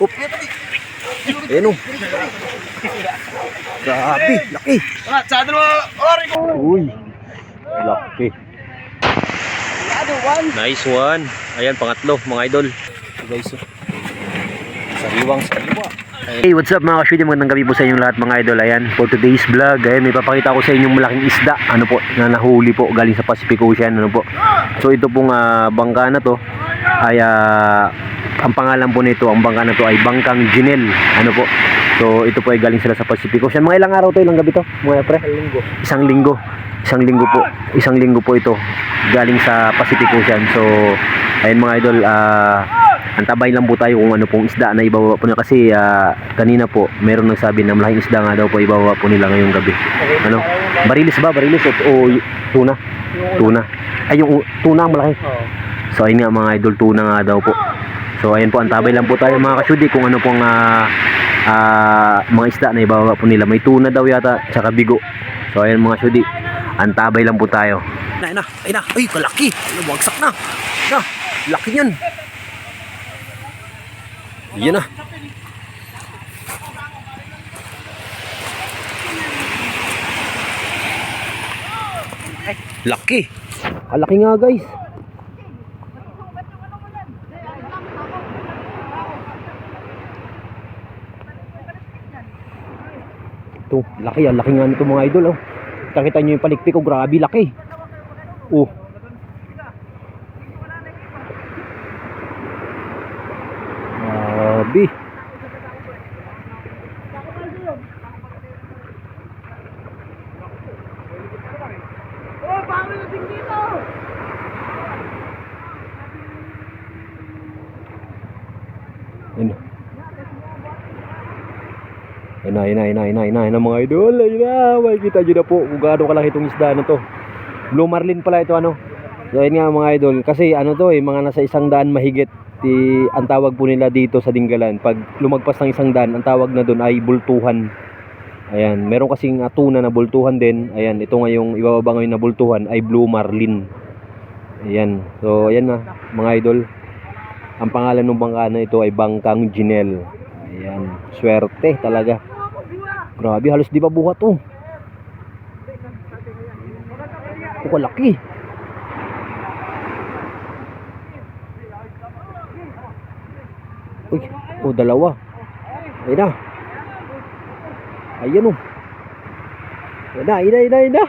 Oop. Ayan o. Grabe, laki. Uy, laki. Nice one. Ayan, pangatlo, mga idol. So guys, oh. sariwang sariwa. Hey, what's up mga kaswidi? Magandang gabi po sa inyong lahat mga idol. Ayan, for today's vlog, ayan, may papakita ko sa inyong malaking isda. Ano po, na nahuli po galing sa Pacific Ocean. Ano po. So ito pong ah, bangka na to ay ah, ang pangalan po nito, ang bangka na to ay Bangkang Ginel. Ano po. So ito po ay galing sila sa Pacific Ocean. Mga ilang araw to, ilang gabi to? Mga pre? Linggo. isang linggo isang linggo po isang linggo po ito galing sa Pacific Ocean so ayun mga idol ah antabay lang po tayo kung ano pong isda na ibababa po nila kasi ah, kanina po meron nagsabi na malaking isda nga daw po ibababa po nila ngayong gabi ano barilis ba barilis o, o tuna tuna ay yung tuna ang malaki. So ayun nga mga idol tuna nga daw po. So ayun po antabay lang po tayo mga kasyudi kung ano pong ah, ah, mga isda na ibababa po nila. May tuna daw yata tsaka bigo. So ayun mga kasyudi antabay lang po tayo. Na na ay na ay kalaki. Ano wagsak na. Na laki niyan. Yan na. Laki. Kalaki nga guys. Ito, laki ah. Laki nga nito mga idol oh. Nakita nyo yung palikpik oh. Grabe, laki. Oh. Grabe. Ayun. Ayun na, ayun na, ayun na, ayun na, ayun mga idol. Ayun na, makikita nyo na po kung gaano kalaki itong isda na to. Blue marlin pala ito ano. So ayun nga mga idol, kasi ano to eh, mga nasa isang daan mahigit ti, ang tawag po nila dito sa Dinggalan. Pag lumagpas ng isang daan, ang tawag na doon ay bultuhan. Ayan, meron kasing tuna na bultuhan din. Ayan, ito nga yung ibababa ngayon na bultuhan ay blue marlin. Ayan, so ayan na mga idol. Ang pangalan ng bangka na ito ay Bangkang Ginel. Ayan, swerte talaga. Grabe, halos di ba buhat oh. Oh, kalaki. Uy, oh, dalawa. Ayun na. Ayan oh. Ayun na, ayun na, ayun na, ayun na.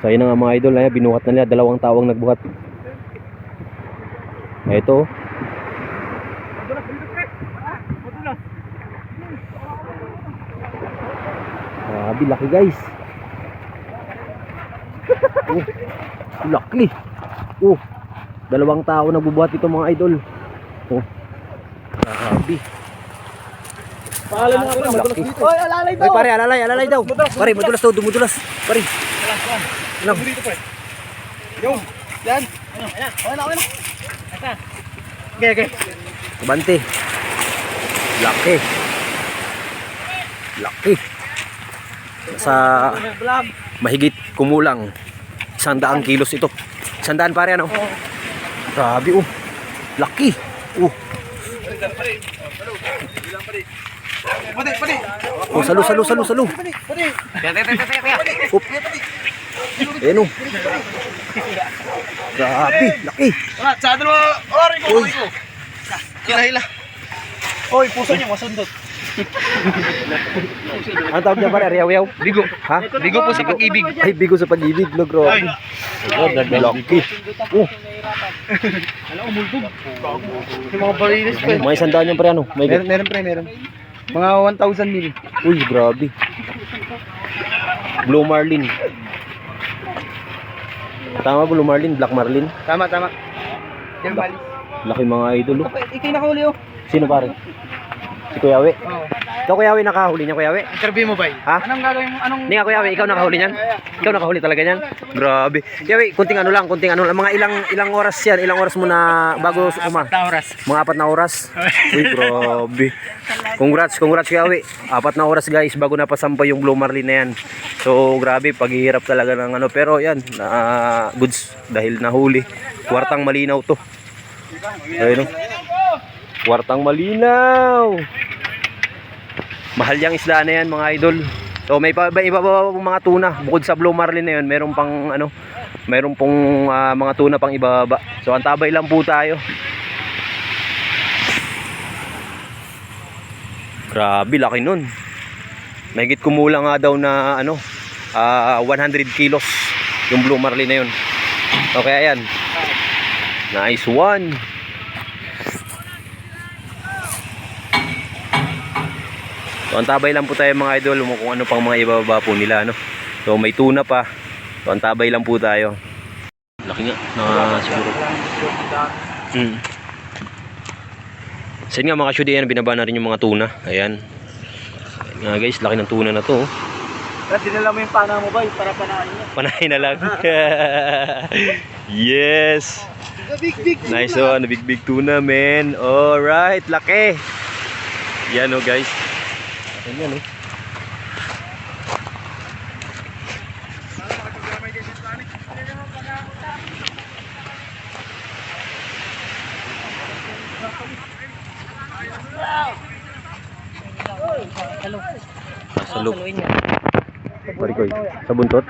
So ayun na nga mga idol, ay, binuhat na nila, dalawang tawang nagbuhat. Ito. Grabe, laki guys. Oh, laki. Oh, dalawang tao nagbubuhat ito mga idol. Oh, grabe. Paalam mo nga pala, madulas dito. Oy, alalay Ay pare, alalay, alalay daw. Pare, madulas daw, dumudulas. Pare, lang. Dito pre. Yung, yan. Ano, ayan. Okay na, okay na. Okay, okay. Kabante. Laki. Laki. Sa mahigit kumulang isang daang kilos ito. Isang daan pare ano? Grabe oh. Laki. Oh, oh salo salo salo salo. Pati, pati. Oop. Ayan oh. Grabe, laki. Mga, sa dalawa, ori ko, ori ko. Hila, hila. Oy, puso niya, masundot. Ang tawag niya pare, riyaw-yaw? Bigo. Ha? Bigo po sa pag-ibig. Ay, bigo sa pag-ibig, no, grabe. Laki. Oh, Ano, umulbog. Yung mga barilis pa. may isang daan yan pare ano? May Meron, meron pre, meron. Mga 1,000 mil. Uy, grabe. Blue Marlin. Tama Blue Marlin, Black Marlin. Tama, tama. Bali. Laki mga idol. oh. Ikay nakahuli oh. Sino pare? Si Kuya We. Oo. Ikaw Kuya nakahuli niya Kuya Awi? Interview mo ba? Ha? Anong gagawin mo? Anong... Hindi nga Kuya ikaw nakahuli niyan? Ikaw nakahuli talaga niyan? Grabe. Kuya Awi, kunting ano lang, kunting ano lang. Mga ilang ilang oras yan, ilang oras mo na bago uma? Na oras. Mga apat na oras. Uy, grabe. Congrats, congrats Kuya Awi. Apat na oras guys bago napasampa yung Blue Marlin na yan. So, grabe, paghihirap talaga ng ano. Pero yan, na goods dahil nahuli. Kwartang malinaw to. Ayun o. Kwartang malinaw. Mahal yung isda na yan mga idol. So may may iba pa pong mga tuna bukod sa Blue Marlin na yun, meron pang ano, meron pong ah, mga tuna pang ibababa. So antabay lang po tayo. Grabe laki nun. Mahigit kumulang nga daw na ano, ah, 100 kilos yung Blue Marlin na yun. Okay, ayan. Nice one. So, antabay lang po tayo mga idol kung ano pang mga ibababa po nila. No? So, may tuna pa. So, antabay lang po tayo. Laki nga. Na siguro. Hmm. Saan nga mga shoot yan, binaba na rin yung mga tuna. Ayan. Ayan nga guys, laki ng tuna na to. oh. Tapos dinala mo yung pana mo ba? Para panahin niya. Panahin na lang. yes. Big, big. Nice one, big big tuna, man. Alright, laki. Yan oh, guys. Ayan oh. Sa loob. Parikoy. Sa buntot?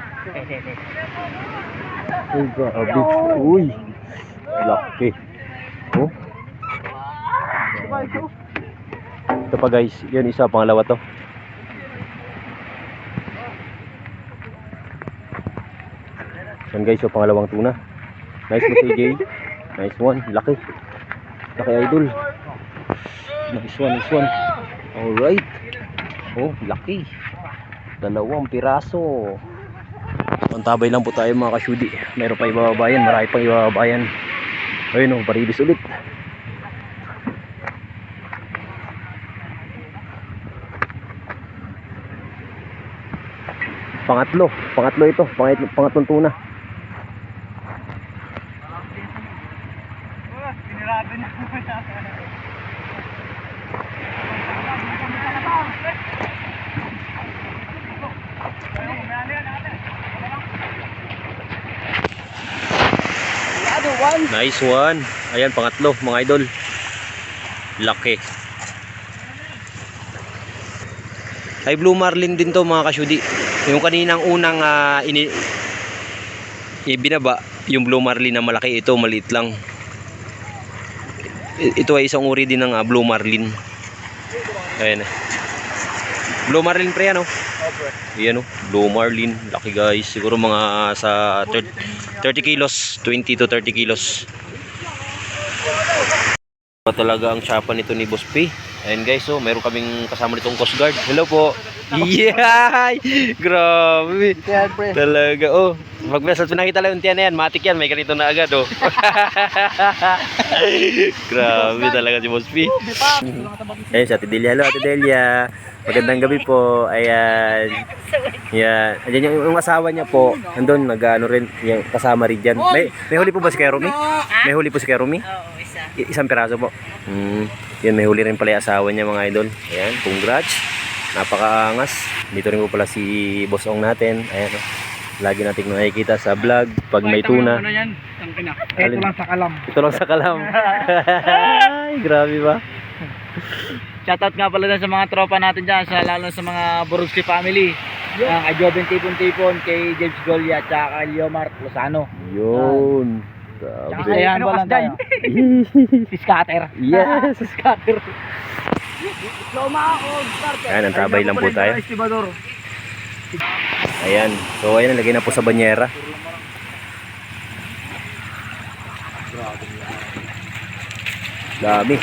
Uy, grabe. Uy. Laki. Oh. Ito pa guys, yun isa, pangalawa to. Yan guys, yung pangalawang tuna. Nice mo CJ. Nice one, laki. Laki idol. Nice one, nice one. Alright. Oh, laki. Dalawang piraso. Mantabay lang po tayo mga kasyudi. Meron pa ibabayan, marami pang ibabayan. Ayun oh, baribis ulit. Pangatlo, pangatlo ito, pangatlo, pangatlong tuna. Nice one. Ayan, pangatlo, mga idol. Laki. Ay Blue Marlin din to mga kasyudi. Yung kaninang unang ah, ini ibinaba, yung Blue Marlin na malaki ito, maliit lang. Ito ay isang uri din ng ah, Blue Marlin. Ayan. Blue Marlin pre ano? Ayan oh, Blue Marlin. Laki guys. Siguro mga sa 30, 30 kilos. 20 to 30 kilos. Talaga ang tsapa nito ni Boss P. Ayan guys, oh, meron kaming kasama nitong Coast Guard. Hello po. Yay! Grabe. Yan, pre. Talaga, oh. Pag sa pinakita lang yung tiyan na yan, matik yan, may ganito na agad, oh. Grabe talaga si Boss P. Ayan si Ate Delia. Hello, Ate Delia. Magandang gabi po. Ayan. Yan. Ayan yung, yung asawa niya po. Andun, nag-ano rin, yung kasama rin dyan. May, may huli po ba si Kuya Rumi? May huli po si Kuya Rumi? Oo, isa. Isang piraso po. Mm. Yan, may huli rin pala yung asawa niya mga idol. Ayan, congrats. Napakaangas. Dito rin po pala si Boss Ong natin. Ayan, oh. Lagi natin nakikita sa vlog pag may tuna. Ano? Ito lang sa kalam. Ito lang sa kalam. Ay, grabe ba? Shoutout nga pala sa mga tropa natin dyan, sa, lalo sa mga Borowski family. Ang kay Joven Tipon-Tipon, kay James Golia, tsaka kay Leomar Lozano. Yun. Tsaka Grabe. kay Handball lang tayo. Si Scatter. Yes. Scatter. Ayan, antabay lang po tayo. Ayan. So, ayan, nalagay na po sa banyera. Dami.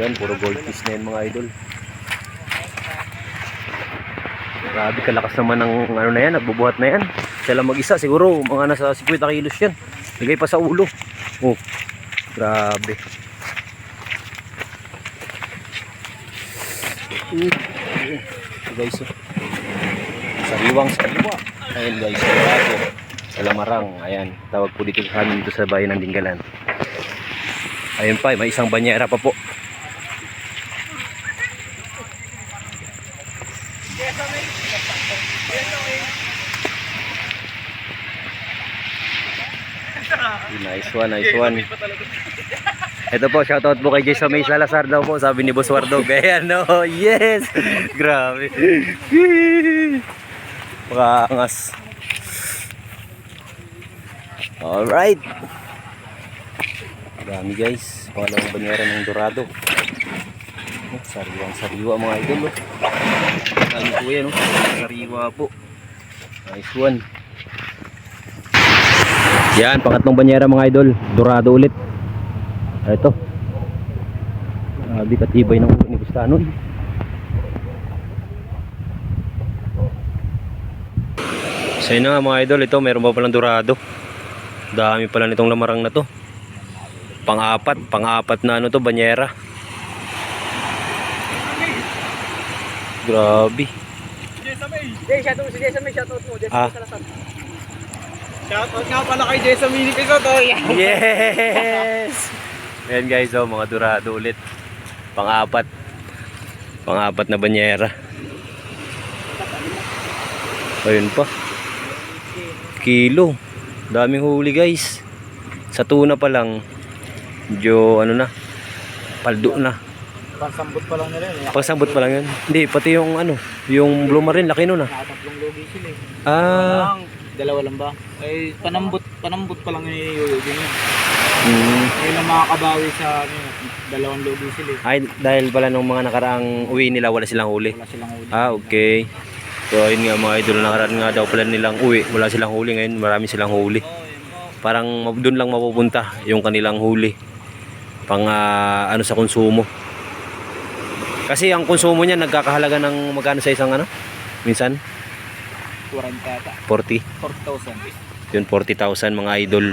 Yan, puro goldfish na yan mga idol. Grabe, kalakas naman ng ano na yan, nagbubuhat na yan. Siya lang mag-isa, siguro mga nasa 50 kilos yan. Lagay pa sa ulo. Oh, Grabe. Ito guys, oh. Sariwang sariwa. Ayun guys, bago. Sa Lamarang. Ayan, tawag po dito sa amin dito sa bayan ng Dinggalan. Ayun pa, may isang banyera pa po. Nice one, nice one. Ito po, shoutout po kay Jason May Salazar daw po, sabi ni Boss Wardog. Ayan, no, yes! Grabe. Makaangas. Alright. Dami guys. Pangalawang banyera ng Dorado. Oh, Sariwang sariwa mga idol. Oh. Dami po yan. Oh. Sariwa po. Nice one. Yan, pangatlong banyera mga idol. Dorado ulit. Ito. Grabe katibay ng ulo ni Bustano. eh. So yun na nga mga idol, ito meron pa palang dorado. Dami pala nitong lamarang na to. Pang-apat, pang-apat na ano to, banyera. Grabe. Ah. Shoutout nga pala kay Jessa Mini Pisoto. Yes! Ayan guys, oh, mga dorado ulit. Pang-apat. Pang-apat na banyera. Ayun pa. Kilo. Daming huli guys. Sa tuna pa lang. Medyo ano na. Paldo na. Pansambot pa lang nila eh. Pagsambot pa lang yun. Hindi, pati yung ano. Yung bloomer rin, laki nun ah. Nakatatlong logi sila eh. Ah. Dalawa lang ba? Eh, panambot, panambot pa lang Yoyo din yun. Mm. Ngayon lang makakabawi sa ano, dalawang logi sila eh. Ay, dahil pala nung mga nakaraang uwi nila, wala silang huli. Wala silang huli. Ah, okay. So, ayun nga mga idol, nakaraan nga daw pala nilang uwi. Wala silang huli ngayon, marami silang huli. Parang doon lang mapupunta yung kanilang huli. Pang ah, ano sa konsumo. Kasi ang konsumo niya nagkakahalaga ng magkano sa isang ano? Minsan 40 ata. 40. 4,000. Yun 40,000 mga idol.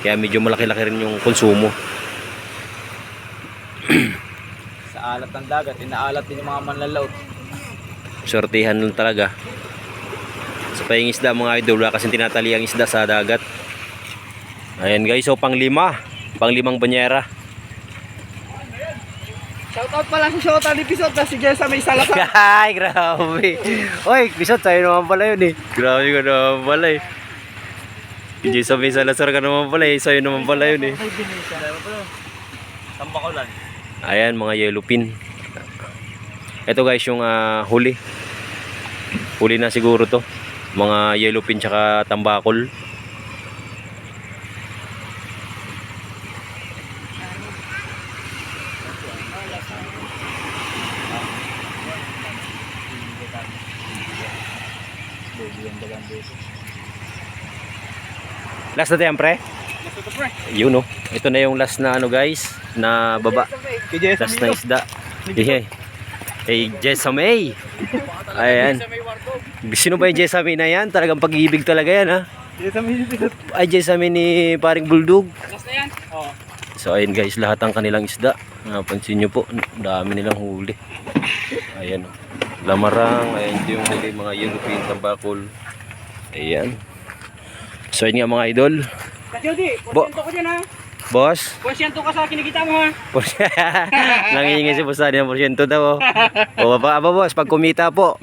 Kaya medyo malaki-laki rin yung konsumo. Sa alat ng dagat, inaalat din yung mga manlalaot. Sortihan lang talaga. Sa pahingisda mga idol, wala kasing tinatali ang isda sa dagat. Ayan guys, so pang lima. Pang limang banyera. Shoutout pala sa Shota ni Pisoto si Jessa May Salazar. Ay, grabe. Oy, bisot sa'yo naman pala yun eh. Grabe ka naman pala eh. Hindi sa may salasar ka naman pala eh. Sa'yo naman pala yun eh. Tambakulan. Ayan, mga yellow pin. Ito guys, yung ah, huli. Huli na siguro to. Mga yellow pin tsaka tambakol. Last na tayo, pre? Yun oh. Ito na yung last na ano guys, na baba. Last na isda. Hey, Jessa May. Ayan. Sino ba yung Jessa May na yan? Talagang pag-ibig talaga yan ha. Ay, Jessa May ni paring Bulldog. Last na yan. Oo. So ayun guys, lahat ang kanilang isda. Napansin nyo po, ang dami nilang huli. Ayan oh. Lamarang, ayan yung huli mga European tambakol. Ayan. So ayun nga mga idol. Kajodi, Bo- porsyento ko dyan ha. Boss, Porsyento ka sa kinikita mo ha. Nangihingi si Boss Dani ng porsyento daw. oh. O baba, aba boss, pag kumita po.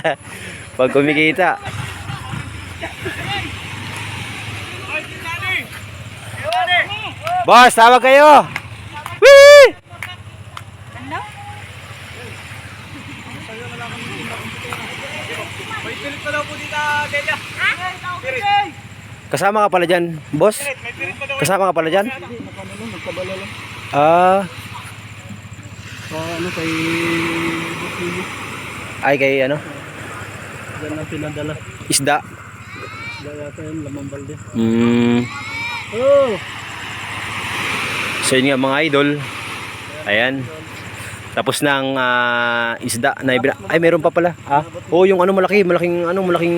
pag kumikita. Boss, tawag kayo. May pilit pa daw po dito, Delia. Pirit. Kasama ka pala dyan, boss? May pirit pa daw. Kasama ka pala dyan? Ah, Oh, ano kay Bukili. ay kay ano? Diyan lang sila dala. Isda. Dala yata yun, lamang balde. Mm. Oh! So yun nga mga idol. Ayan. Tapos ang ah, isda na ibina. Ay, meron pa pala. Ah, oh, yung ano malaki, malaking ano, malaking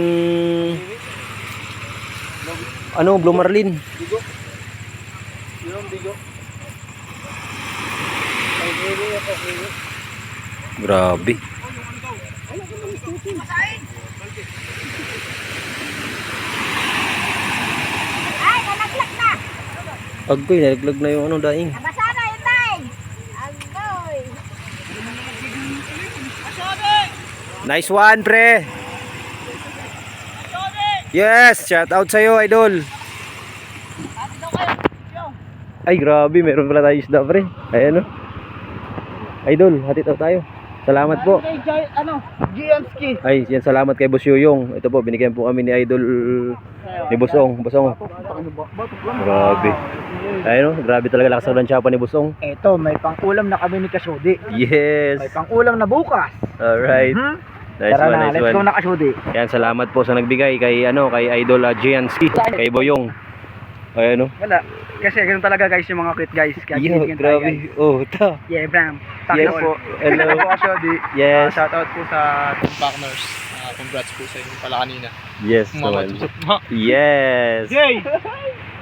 ano, blue marlin. Yung Grabe. Ay, nalaglag na. Agoy, nalaglag na yung ano daing. Nabasa na yun, Tay. Agoy. Nice one, pre. Yes, shout out sa'yo, idol. Ay, grabe, meron pala tayo isda, pre. Ayan, no. Idol, hatid out tayo. Salamat po. Ano, Gianski. Ay, yan, salamat kay Boss Yoyong. Ito po, binigyan po kami ni Idol ni Busong. Busong. Grabe. Ayun, no, grabe talaga lakas ng lansyapa ni Busong. Eto, may pang-ulam na kami ni Kasudi. Yes. May pang-ulam na bukas. Alright. Hmm? Nice Tara one, na, nice let's go one. na Kasudi. Yan, salamat po sa nagbigay kay ano, kay Idol uh, Gianski, kay Boyong. Ayan, no. Wala. Kasi ganun talaga guys yung mga cute guys. Kaya Yo, tayo, grabe. Oh, ta. Yeah, Bram. Yes Takil po. Hello. Hello po, Shodi. Yes. shout out po sa Team Partners. Ah, congrats po sa inyong pala kanina. Yes Mama. Yes. Yay!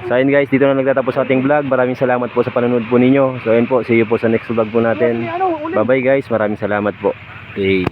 So ayun guys, dito na nagtatapos sa ating vlog. Maraming salamat po sa panonood po ninyo. So ayun po, see you po sa next vlog po natin. Ano, uli. Bye bye guys, maraming salamat po. Hey.